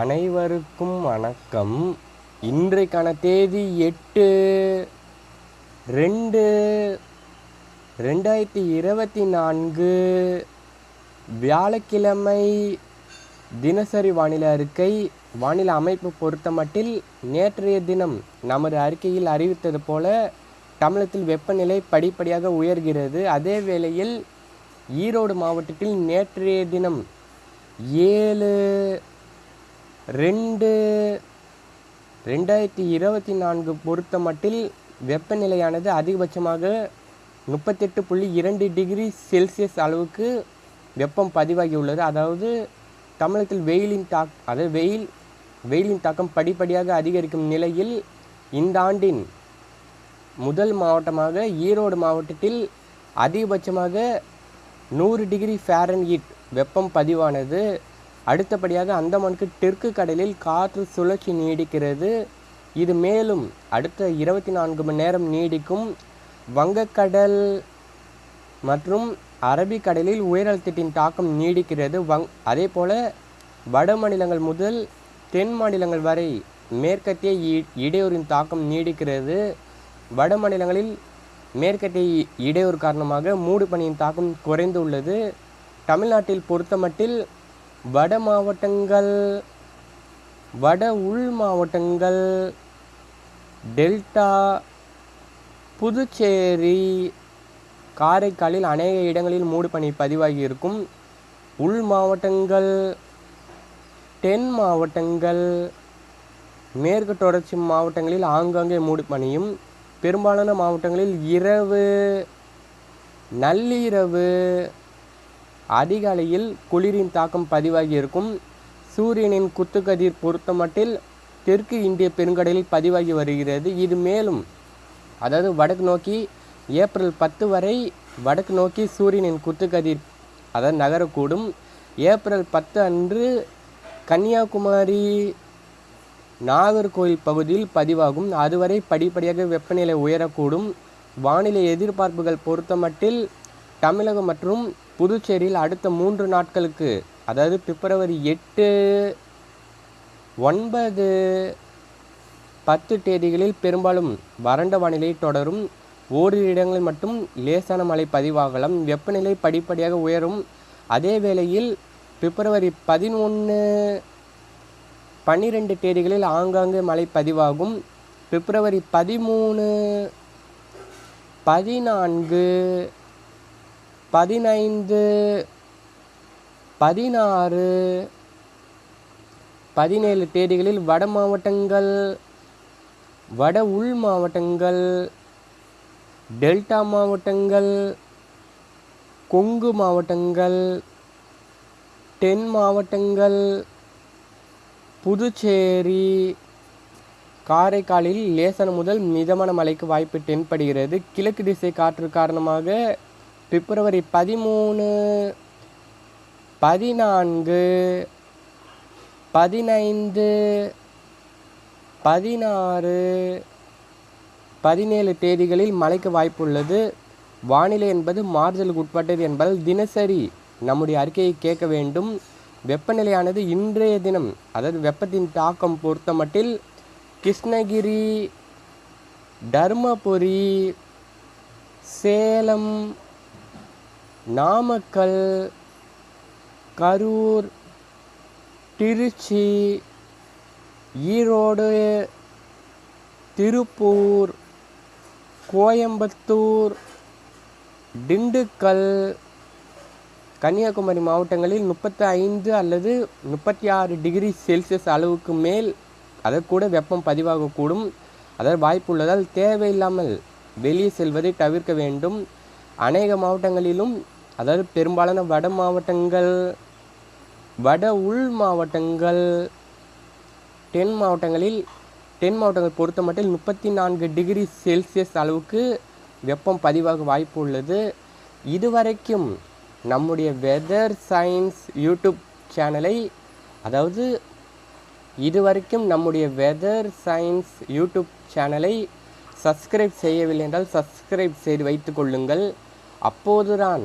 அனைவருக்கும் வணக்கம். இன்றைக்கான தேதி எட்டு ரெண்டு ரெண்டாயிரத்தி இருபத்தி நான்கு வியாழக்கிழமை தினசரி வானிலை அறிக்கை. வானிலை அமைப்பு பொறுத்தமட்டில் நேற்றைய தினம் நமது அறிக்கையில் அறிவித்தது போல தமிழகத்தில் வெப்பநிலை படிப்படியாக உயர்கிறது. அதே வேளையில் ஈரோடு மாவட்டத்தில் நேற்றைய தினம் ஏழு ரெண்டு ரெண்டாயிரத்தி இருபத்தி நான்கு பொறுத்த மட்டில் வெப்பநிலையானது அதிகபட்சமாக முப்பத்தெட்டு புள்ளி இரண்டு டிகிரி செல்சியஸ் அளவுக்கு வெப்பம் பதிவாகியுள்ளது. அதாவது தமிழகத்தில் வெயிலின் தாக் அதாவது வெயில் வெயிலின் தாக்கம் படிப்படியாக அதிகரிக்கும் நிலையில் இந்த ஆண்டின் முதல் மாவட்டமாக ஈரோடு மாவட்டத்தில் அதிகபட்சமாக நூறு டிகிரி ஃபாரன்ஹீட் வெப்பம் பதிவானது. அடுத்தபடியாக அந்தமானுக்கு தெற்கு கடலில் காற்று சுழற்சி நீடிக்கிறது. இது மேலும் அடுத்த இருபத்தி நான்கு மணி நேரம் நீடிக்கும். வங்கக்கடல் மற்றும் அரபிக்கடலில் உயரழுத்தத்தின் தாக்கம் நீடிக்கிறது. வங் அதே போல் வட மாநிலங்கள் முதல் தென் மாநிலங்கள் வரை மேற்கத்திய இ- இடையூறின் தாக்கம் நீடிக்கிறது. வட மாநிலங்களில் மேற்கத்திய இடையூறு காரணமாக மூடு பனியின் தாக்கம் குறைந்துள்ளது. தமிழ்நாட்டில் பொறுத்தமட்டில் வட மாவட்டங்கள் வட உள் மாவட்டங்கள் டெல்டா புதுச்சேரி காரைக்காலில் அநேக இடங்களில் மூடுபனி பதிவாகி இருக்கும். உள் மாவட்டங்கள் தென் மாவட்டங்கள் மேற்கு தொடர்ச்சி மாவட்டங்களில் ஆங்காங்கே மூடுபனியும் பெரும்பாலான மாவட்டங்களில் இரவு நள்ளிரவு அதிகாலையில் குளிரின் தாக்கம் பதிவாகி இருக்கும் சூரியனின் குத்துக்கதிர் பொறுத்தமட்டில் தெற்கு இந்திய பெருங்கடலில் பதிவாகி வருகிறது. இது மேலும் அதாவது வடக்கு நோக்கி ஏப்ரல் பத்து வரை வடக்கு நோக்கி சூரியனின் குத்துக்கதிர் அதாவது நகரக்கூடும். ஏப்ரல் பத்து அன்று கன்னியாகுமரி நாகர்கோயில் பகுதியில் பதிவாகும். அதுவரை படிப்படியாக வெப்பநிலை உயரக்கூடும். வானிலை எதிர்பார்ப்புகள் பொறுத்தமட்டில் தமிழகம் மற்றும் புதுச்சேரியில் அடுத்த மூன்று நாட்களுக்கு அதாவது பிப்ரவரி எட்டு ஒன்பது பத்து தேதிகளில் பெரும்பாலும் வறண்ட வானிலை தொடரும். ஓரிரு இடங்களில் மட்டும் லேசான மழை பதிவாகலாம். வெப்பநிலை படிப்படியாக உயரும். அதே வேளையில் பிப்ரவரி பதினொன்று பன்னிரெண்டு தேதிகளில் ஆங்காங்கே மழை பதிவாகும். பிப்ரவரி பதிமூணு பதினான்கு பதினைந்து பதினாறு பதினேழு தேதிகளில் வட மாவட்டங்கள் வட உள் மாவட்டங்கள் டெல்டா மாவட்டங்கள் கொங்கு மாவட்டங்கள் தென் மாவட்டங்கள் புதுச்சேரி காரைக்காலில் லேசன முதல் மிதமான மழைக்கு வாய்ப்பு தென்படுகிறது. கிழக்கு திசை காற்று காரணமாக பிப்ரவரி பதிமூணு பதினான்கு பதினைந்து பதினாறு பதினேழு தேதிகளில் மழைக்கு வாய்ப்புள்ளது. வானிலை என்பது மாறுதலுக்கு உட்பட்டது என்பதால் தினசரி நம்முடைய அறிக்கையை கேட்க வேண்டும். வெப்பநிலையானது இன்றைய தினம் அதாவது வெப்பத்தின் தாக்கம் பொறுத்தமட்டில் கிருஷ்ணகிரி தர்மபுரி சேலம் நாமக்கல் கரூர் திருச்சி ஈரோடு திருப்பூர் கோயம்புத்தூர் திண்டுக்கல் கன்னியாகுமரி மாவட்டங்களில் முப்பத்தி ஐந்து அல்லது முப்பத்தி ஆறு டிகிரி செல்சியஸ் அளவுக்கு மேல் அதற்கூட வெப்பம் பதிவாகக்கூடும். அதற்கு வாய்ப்பு உள்ளதால் தேவையில்லாமல் வெளியே செல்வதை தவிர்க்க வேண்டும். அநேக மாவட்டங்களிலும் அதாவது பெரும்பாலான வட மாவட்டங்கள் வட உள் மாவட்டங்கள் தென் மாவட்டங்களில் தென் மாவட்டங்கள் பொறுத்த மட்டில் முப்பத்தி நான்கு டிகிரி செல்சியஸ் அளவுக்கு வெப்பம் பதிவாக வாய்ப்பு உள்ளது. இதுவரைக்கும் நம்முடைய வெதர் சயின்ஸ் யூடியூப் சேனலை அதாவது இதுவரைக்கும் நம்முடைய வெதர் சயின்ஸ் யூடியூப் சேனலை சப்ஸ்கிரைப் செய்யவில்லை என்றால் சப்ஸ்கிரைப் செய்து வைத்துக் கொள்ளுங்கள். அப்போதுதான்